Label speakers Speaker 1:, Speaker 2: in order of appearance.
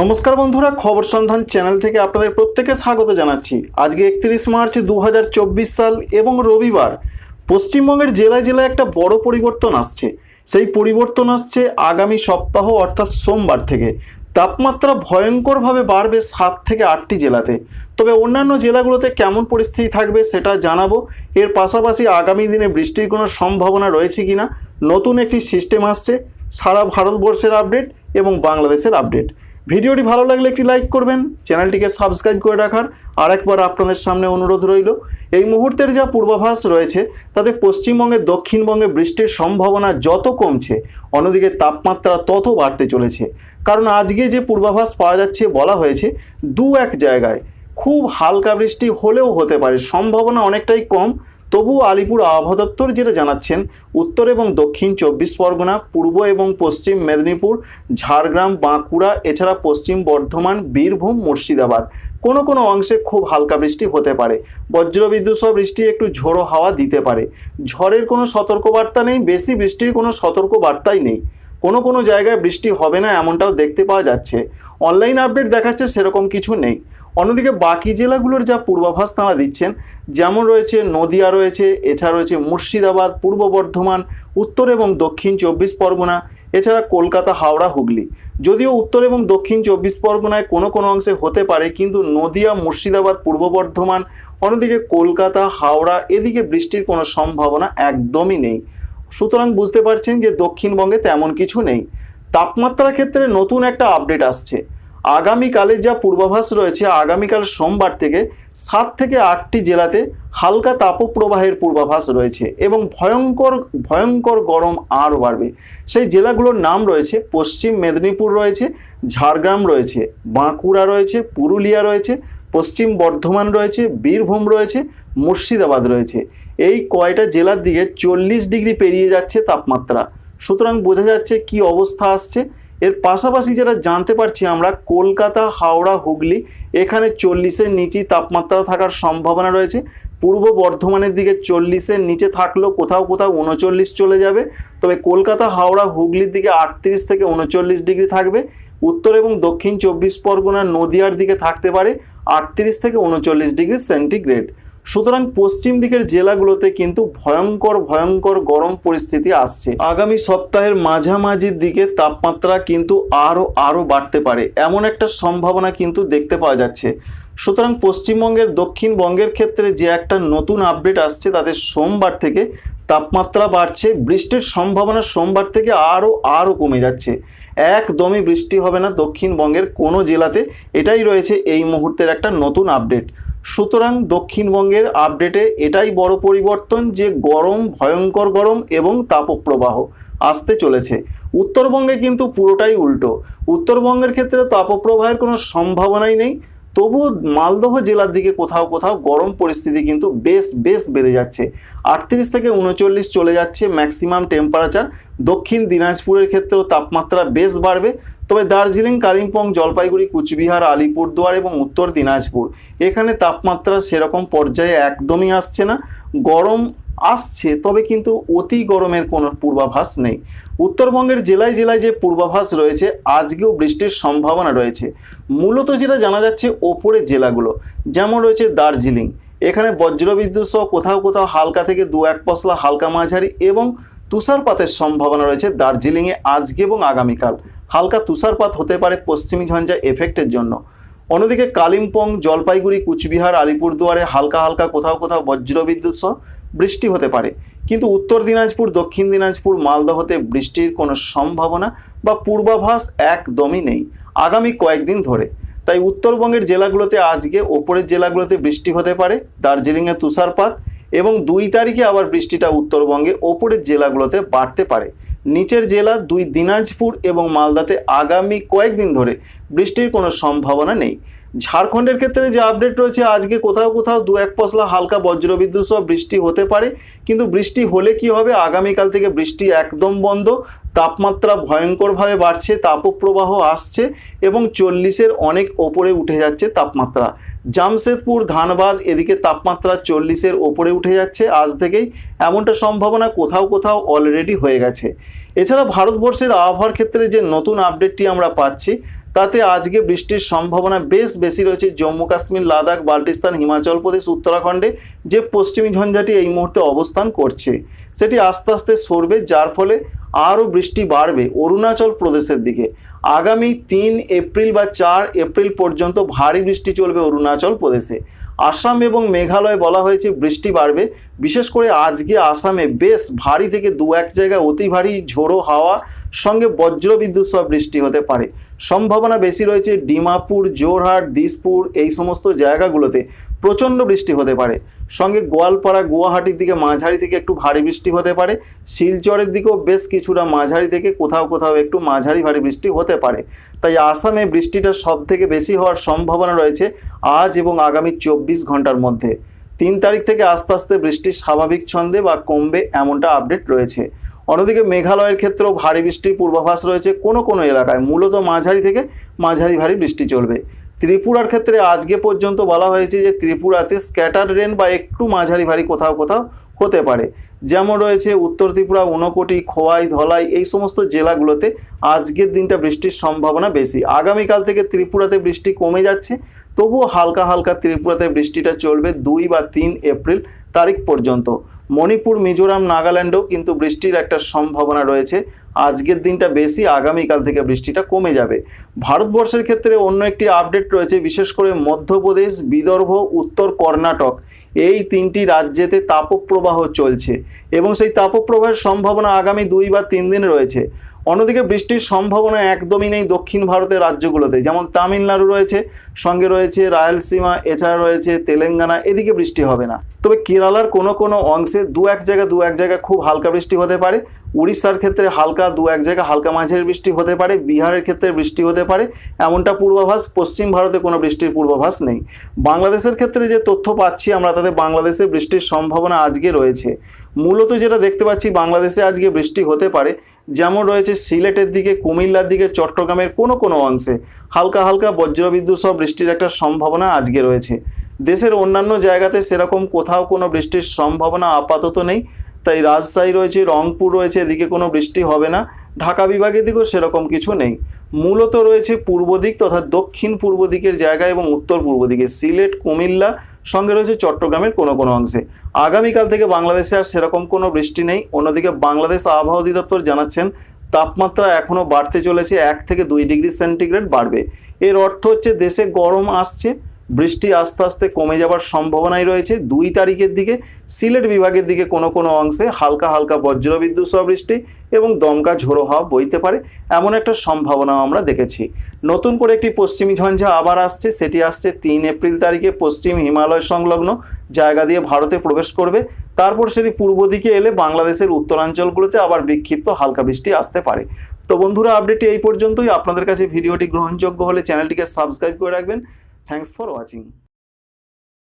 Speaker 1: নমস্কার বন্ধুরা, খবর সন্ধান চ্যানেল থেকে আপনাদের প্রত্যেকে স্বাগত জানাচ্ছি। আজকে একত্রিশ মার্চ দু হাজার চব্বিশ সাল এবং রবিবার। পশ্চিমবঙ্গের জেলায় জেলায় একটা বড় পরিবর্তন আসছে। সেই পরিবর্তন আসছে আগামী সপ্তাহ, অর্থাৎ সোমবার থেকে। তাপমাত্রা ভয়ঙ্করভাবে বাড়বে সাত থেকে আটটি জেলাতে। তবে অন্যান্য জেলাগুলোতে কেমন পরিস্থিতি থাকবে সেটা জানাব। এর পাশাপাশি আগামী দিনে বৃষ্টির কোনো সম্ভাবনা রয়েছে কিনা, নতুন একটি সিস্টেম আসছে। সারা ভারতবর্ষের আপডেট এবং বাংলাদেশের আপডেট। ভিডিওটি ভালো লাগলে একটি লাইক করবেন, চ্যানেলটিকে সাবস্ক্রাইব করে রাখার আর একবার আপনাদের সামনে অনুরোধ রইল। এই মুহূর্তের যা পূর্বাভাস রয়েছে, তাতে পশ্চিমবঙ্গে, দক্ষিণবঙ্গে বৃষ্টির সম্ভাবনা যত কমছে, অন্যদিকে তাপমাত্রা তত বাড়তে চলেছে। কারণ আজকে যে পূর্বাভাস পাওয়া যাচ্ছে, বলা হয়েছে দু এক জায়গায় খুব হালকা বৃষ্টি হলেও হতে পারে। সম্ভাবনা অনেকটাই কম তবুও আলিপুর আবহাওয়া দপ্তর যেটা জানাচ্ছেন, উত্তর এবং দক্ষিণ চব্বিশ পরগনা, পূর্ব এবং পশ্চিম মেদিনীপুর, ঝাড়গ্রাম, বাঁকুড়া, এছাড়া পশ্চিম বর্ধমান, বীরভূম, মুর্শিদাবাদ। কোনো কোনো অংশে খুব হালকা বৃষ্টি হতে পারে। বজ্রবিদ্যুৎ সহ বৃষ্টি একটু ঝোড়ো হাওয়া দিতে পারে। ঝড়ের কোনো সতর্কবার্তা নেই, বেশি বৃষ্টির কোনো সতর্কবার্তাই নেই। কোনো কোনো জায়গায় বৃষ্টি হবে না এমনটাও দেখতে পাওয়া যাচ্ছে। অনলাইন আপডেট দেখাচ্ছে সেরকম কিছু নেই। অন্যদিকে বাকি জেলাগুলোর যা পূর্বাভাস তারা দিচ্ছেন, যেমন রয়েছে নদিয়া রয়েছে, এছাড়া রয়েছে মুর্শিদাবাদ, পূর্ব বর্ধমান, উত্তর এবং দক্ষিণ চব্বিশ পরগনা, এছাড়া কলকাতা, হাওড়া, হুগলি। যদিও উত্তর এবং দক্ষিণ চব্বিশ পরগনায় কোনো কোনো অংশে হতে পারে, কিন্তু নদিয়া, মুর্শিদাবাদ, পূর্ব বর্ধমান, অন্যদিকে কলকাতা, হাওড়া, এদিকে বৃষ্টির কোনো সম্ভাবনা একদমই নেই। সুতরাং বুঝতে পারছেন যে দক্ষিণবঙ্গে তেমন কিছু নেই। তাপমাত্রার ক্ষেত্রে নতুন একটা আপডেট আসছে। আগামীকালের যা পূর্বাভাস রয়েছে, আগামীকাল সোমবার থেকে সাত থেকে আটটি জেলাতে হালকা তাপপ্রবাহের পূর্বাভাস রয়েছে এবং ভয়ঙ্কর ভয়ঙ্কর গরম আরও বাড়বে। সেই জেলাগুলোর নাম রয়েছে, পশ্চিম মেদিনীপুর রয়েছে, ঝাড়গ্রাম রয়েছে, বাঁকুড়া রয়েছে, পুরুলিয়া রয়েছে, পশ্চিম বর্ধমান রয়েছে, বীরভূম রয়েছে, মুর্শিদাবাদ রয়েছে। এই কয়টা জেলার দিকে চল্লিশ ডিগ্রি পেরিয়ে যাচ্ছে তাপমাত্রা। সুতরাং বোঝা যাচ্ছে কি অবস্থা আসছে। এর পাশাপাশি যেটা জানতে পারছি আমরা, কলকাতা, হাওড়া, হুগলি, এখানে চল্লিশের নিচেই তাপমাত্রা থাকার সম্ভাবনা রয়েছে। পূর্ব বর্ধমানের দিকে চল্লিশের নিচে থাকলেও কোথাও কোথাও উনচল্লিশ চলে যাবে। তবে কলকাতা, হাওড়া, হুগলির দিকে আটত্রিশ থেকে উনচল্লিশ ডিগ্রি থাকবে। উত্তর এবং দক্ষিণ চব্বিশ পরগনা নদিয়ার দিকে থাকতে পারে আটত্রিশ থেকে উনচল্লিশ ডিগ্রি সেন্টিগ্রেড। সুতরাং পশ্চিম দিকের জেলাগুলোতে কিন্তু ভয়ঙ্কর ভয়ঙ্কর গরম পরিস্থিতি আসছে। আগামী সপ্তাহের মাঝামাঝির দিকে তাপমাত্রা কিন্তু আরও আরও বাড়তে পারে। এমন একটা সম্ভাবনা কিন্তু দেখতে পাওয়া যাচ্ছে। সুতরাং পশ্চিমবঙ্গের দক্ষিণবঙ্গের ক্ষেত্রে যে একটা নতুন আপডেট আসছে তাদের সোমবার থেকে তাপমাত্রা বাড়ছে। বৃষ্টির সম্ভাবনা সোমবার থেকে আরও আরও কমে যাচ্ছে। একদমই বৃষ্টি হবে না দক্ষিণবঙ্গের কোনো জেলাতে। এটাই রয়েছে এই মুহূর্তের একটা নতুন আপডেট। সুতরাং দক্ষিণবঙ্গের আপডেটে এটাই বড় পরিবর্তন যে গরম, ভয়ঙ্কর গরম এবং তাপপ্রবাহ আসতে চলেছে। উত্তরবঙ্গে কিন্তু পুরোটাই উল্টো। উত্তরবঙ্গের ক্ষেত্রে তাপপ্রবাহের কোনো সম্ভাবনাই নেই। তবু মালদহ জেলার দিকে কোথাও কোথাও গরম পরিস্থিতি কিন্তু বেশ বেশ বেড়ে যাচ্ছে। আটত্রিশ থেকে উনচল্লিশ চলে যাচ্ছে ম্যাক্সিমাম টেম্পারেচার দক্ষিণ দিনাজপুরের ক্ষেত্রেও তাপমাত্রা বেশ বাড়বে। তবে দার্জিলিং, কালিম্পং, জলপাইগুড়ি, কুচবিহার, আলিপুরদুয়ার এবং উত্তর দিনাজপুর, এখানে তাপমাত্রা সেরকম পর্যায়ে একদমই আসছে না। গরম আসছে, তবে কিন্তু অতি গরমের কোনো পূর্বাভাস নেই। উত্তরবঙ্গের জেলায় জেলায় যে পূর্বাভাস রয়েছে, আজকেও বৃষ্টির সম্ভাবনা রয়েছে। মূলত যেটা জানা যাচ্ছে ওপরের জেলাগুলো, যেমন রয়েছে দার্জিলিং। এখানে বজ্রবিদ্যুৎ সহ কোথাও কোথাও হালকা থেকে দু এক পশলা হালকা মাঝারি এবং তুষারপাতের সম্ভাবনা রয়েছে দার্জিলিংয়ে আজকে এবং আগামীকাল। হালকা তুষারপাত হতে পারে পশ্চিমী ঝঞ্ঝা এফেক্টের জন্য। অন্যদিকে কালিম্পং, জলপাইগুড়ি, কুচবিহার, আলিপুরদুয়ারে হালকা হালকা কোথাও কোথাও বজ্রবিদ্যুৎ সহ বৃষ্টি হতে পারে। কিন্তু উত্তর দিনাজপুর, দক্ষিণ দিনাজপুর মালদহতে বৃষ্টির কোনো সম্ভাবনা বা পূর্বাভাস একদমই নেই আগামী কয়েকদিন ধরে। তাই উত্তরবঙ্গের জেলাগুলোতে আজকে ওপরের জেলাগুলোতে বৃষ্টি হতে পারে দার্জিলিংয়ে তুষারপাত এবং দুই তারিখে আবার বৃষ্টিটা উত্তরবঙ্গে ওপরের জেলাগুলোতে বাড়তে পারে। নিচের জেলা দুই দিনাজপুর এবং মালদাতে আগামী কয়েকদিন ধরে বৃষ্টির কোনো সম্ভাবনা নেই। ঝাড়খণ্ডের ক্ষেত্রে যে আপডেট রয়েছে, আজকে কোথাও কোথাও দু এক পশলা হালকা বজ্রবিদ্যুৎ সহ বৃষ্টি হতে পারে। কিন্তু বৃষ্টি হলে কি হবে? আগামীকাল থেকে বৃষ্টি একদম বন্ধ। তাপমাত্রা ভয়ঙ্করভাবে বাড়ছে, তাপপ্রবাহ আসছে এবং চল্লিশের অনেক ওপরে উঠে যাচ্ছে তাপমাত্রা। জামশেদপুর, ধানবাদ এদিকে তাপমাত্রা চল্লিশের ওপরে উঠে যাচ্ছে আজ থেকেই। এমনটা সম্ভাবনা কোথাও কোথাও অলরেডি হয়ে গেছে। এছাড়া ভারতবর্ষের আবহাওয়ার ক্ষেত্রে যে নতুন আপডেটটি আমরা পাচ্ছি তাতে আজকে বৃষ্টির সম্ভাবনা বেশ বেশি রয়েছে। জম্মু কাশ্মীর, লাদাখ, বাল্টিস্তান, হিমাচল প্রদেশ, উত্তরাখণ্ডে যে পশ্চিমী ঝঞ্ঝাটি এই মুহূর্তে অবস্থান করছে, সেটি আস্তে আস্তে সরবে, যার ফলে আরও বৃষ্টি বাড়বে অরুণাচল প্রদেশের দিকে। আগামী তিন এপ্রিল বা চার এপ্রিল পর্যন্ত ভারী বৃষ্টি চলবে অরুণাচল প্রদেশে। আসাম এবং মেঘালয় বলা হয়েছে বৃষ্টি বাড়বে। বিশেষ করে আজকে আসামে বেশ ভারী থেকে দু এক জায়গায় অতি ভারী ঝোড়ো হাওয়া, সঙ্গে বজ্রবিদ্যুৎ সহ বৃষ্টি হতে পারে। সম্ভাবনা বেশি রয়েছে ডিমাপুর, জোরহাট, দিসপুর এই সমস্ত জায়গাগুলোতে। প্রচণ্ড বৃষ্টি হতে পারে। সঙ্গে গোয়ালপাড়া গুয়াহাটির দিকে, মাঝারি থেকে একটু ভারী বৃষ্টি হতে পারে। শিলচরের দিকেও বেশ কিছুটা মাঝারি থেকে কোথাও কোথাও একটু মাঝারি ভারী বৃষ্টি হতে পারে। তাই আসামে বৃষ্টিটা সব থেকে বেশি হওয়ার সম্ভাবনা রয়েছে আজ এবং আগামী চব্বিশ ঘণ্টার মধ্যে। তিন তারিখ থেকে আস্তে আস্তে বৃষ্টি স্বাভাবিক ছন্দে বা কমবে এমনটা আপডেট রয়েছে। অন্যদিকে মেঘালয়ের ক্ষেত্রেও ভারী বৃষ্টির পূর্বাভাস রয়েছে কোনো কোনো এলাকায়। মূলত মাঝারি থেকে মাঝারি ভারী বৃষ্টি চলবে। ত্রিপুরার ক্ষেত্রে আজকে পর্যন্ত বলা হয়েছে যে ত্রিপুরাতে স্ক্যাটার রেন বা একটু মাঝারি ভারী কোথাও কোথাও হতে পারে। যেমন রয়েছে উত্তর ত্রিপুরা, ঊনকোটি, খোয়াই, ধলাই এই সমস্ত জেলাগুলোতে আজকের দিনটা বৃষ্টির সম্ভাবনা বেশি। আগামীকাল থেকে ত্রিপুরাতে বৃষ্টি কমে যাচ্ছে, তবুও হালকা হালকা ত্রিপুরাতে বৃষ্টিটা চলবে দুই বা তিন এপ্রিল তারিখ পর্যন্ত। মণিপুর, মিজোরাম, নাগাল্যান্ডেও কিন্তু বৃষ্টির একটা সম্ভাবনা রয়েছে। আজকের দিনটা বেশি, আগামীকাল থেকে বৃষ্টিটা কমে যাবে। ভারতবর্ষের ক্ষেত্রে অন্য একটি আপডেট রয়েছে, বিশেষ করে মধ্যপ্রদেশ, বিদর্ভ, উত্তর কর্ণাটক। এই তিনটি রাজ্যেতে তাপপ্রবাহ চলছে এবং সেই তাপপ্রবাহের সম্ভাবনা আগামী দুই বা তিন দিন রয়েছে। অন্যদিকে বৃষ্টির সম্ভাবনা একদমই নেই দক্ষিণ ভারতের রাজ্যগুলোতে, যেমন তামিলনাড়ু রয়েছে, সঙ্গে রয়েছে রায়লসীমা, এছাড়া রয়েছে তেলেঙ্গানা, এদিকে বৃষ্টি হবে না। তবে কেরালার কোনো কোনো অংশে দু এক জায়গা দু এক জায়গায় খুব হালকা বৃষ্টি হতে পারে। উড়িষ্যার ক্ষেত্রে হালকা দু এক জায়গায় হালকা মাঝের বৃষ্টি হতে পারে, বিহারের ক্ষেত্রে বৃষ্টি হতে পারে, এমনটা পূর্বাভাস, পশ্চিম ভারতে কোনো বৃষ্টির পূর্বাভাস নেই। বাংলাদেশের ক্ষেত্রে যে তথ্য পাচ্ছি আমরা তাতে বাংলাদেশে বৃষ্টির সম্ভাবনা আজকে রয়েছে। মূলত যেটা দেখতে পাচ্ছি, বাংলাদেশে আজকে বৃষ্টি হতে পারে, যেমন রয়েছে সিলেটের দিকে, কুমিল্লার দিকে, চট্টগ্রামের কোনো কোনো অংশে হালকা হালকা বজ্রবিদ্যুৎ সহ বৃষ্টির একটা সম্ভাবনা আজকে রয়েছে। দেশের অন্যান্য জায়গাতে সেরকম কোথাও কোনো বৃষ্টির সম্ভাবনা আপাতত নেই। তাই রাজশাহী রয়েছে, রংপুর রয়েছে, এদিকে কোনো বৃষ্টি হবে না। ঢাকা বিভাগের দিকেও সেরকম কিছু নেই। মূলত রয়েছে পূর্ব দিক তথা দক্ষিণ পূর্ব দিকের জায়গা এবং উত্তর পূর্ব দিকে। সিলেট, কুমিল্লা, সঙ্গে রয়েছে চট্টগ্রামের কোনো কোনো অংশে। আগামীকাল থেকে বাংলাদেশে আর সেরকম কোনো বৃষ্টি নেই। অন্যদিকে বাংলাদেশ আবহাওয়া অধিদপ্তর জানাচ্ছেন, তাপমাত্রা এখনও বাড়তে চলেছে, এক থেকে দুই ডিগ্রি সেন্টিগ্রেড বাড়বে। এর অর্থ হচ্ছে দেশে গরম আসছে। বৃষ্টি আস্তে আস্তে কমে যাবার সম্ভাবনাই রয়েছে। দুই তারিখের দিকে সিলেট বিভাগের দিকে কোনো কোনো অংশে হালকা হালকা বজ্রবিদ্যুৎ সহ বৃষ্টি এবং দমকা ঝোড়ো হাওয়া বইতে পারে। এমন একটা সম্ভাবনাও আমরা দেখেছি। নতুন করে একটি পশ্চিমী ঝঞ্ঝা আবার আসছে। সেটি আসছে তিন এপ্রিল তারিখে পশ্চিম হিমালয় সংলগ্ন জায়গা দিয়ে ভারতে প্রবেশ করবে। তারপর সেটি পূর্ব দিকে এলে বাংলাদেশের উত্তরাঞ্চলগুলোতে আবার বিক্ষিপ্ত হালকা বৃষ্টি আসতে পারে। তো বন্ধুরা, আপডেটটি এই পর্যন্তই। আপনাদের কাছে ভিডিওটি গ্রহণযোগ্য হলে চ্যানেলটিকে সাবস্ক্রাইব করে রাখবেন। Thanks for watching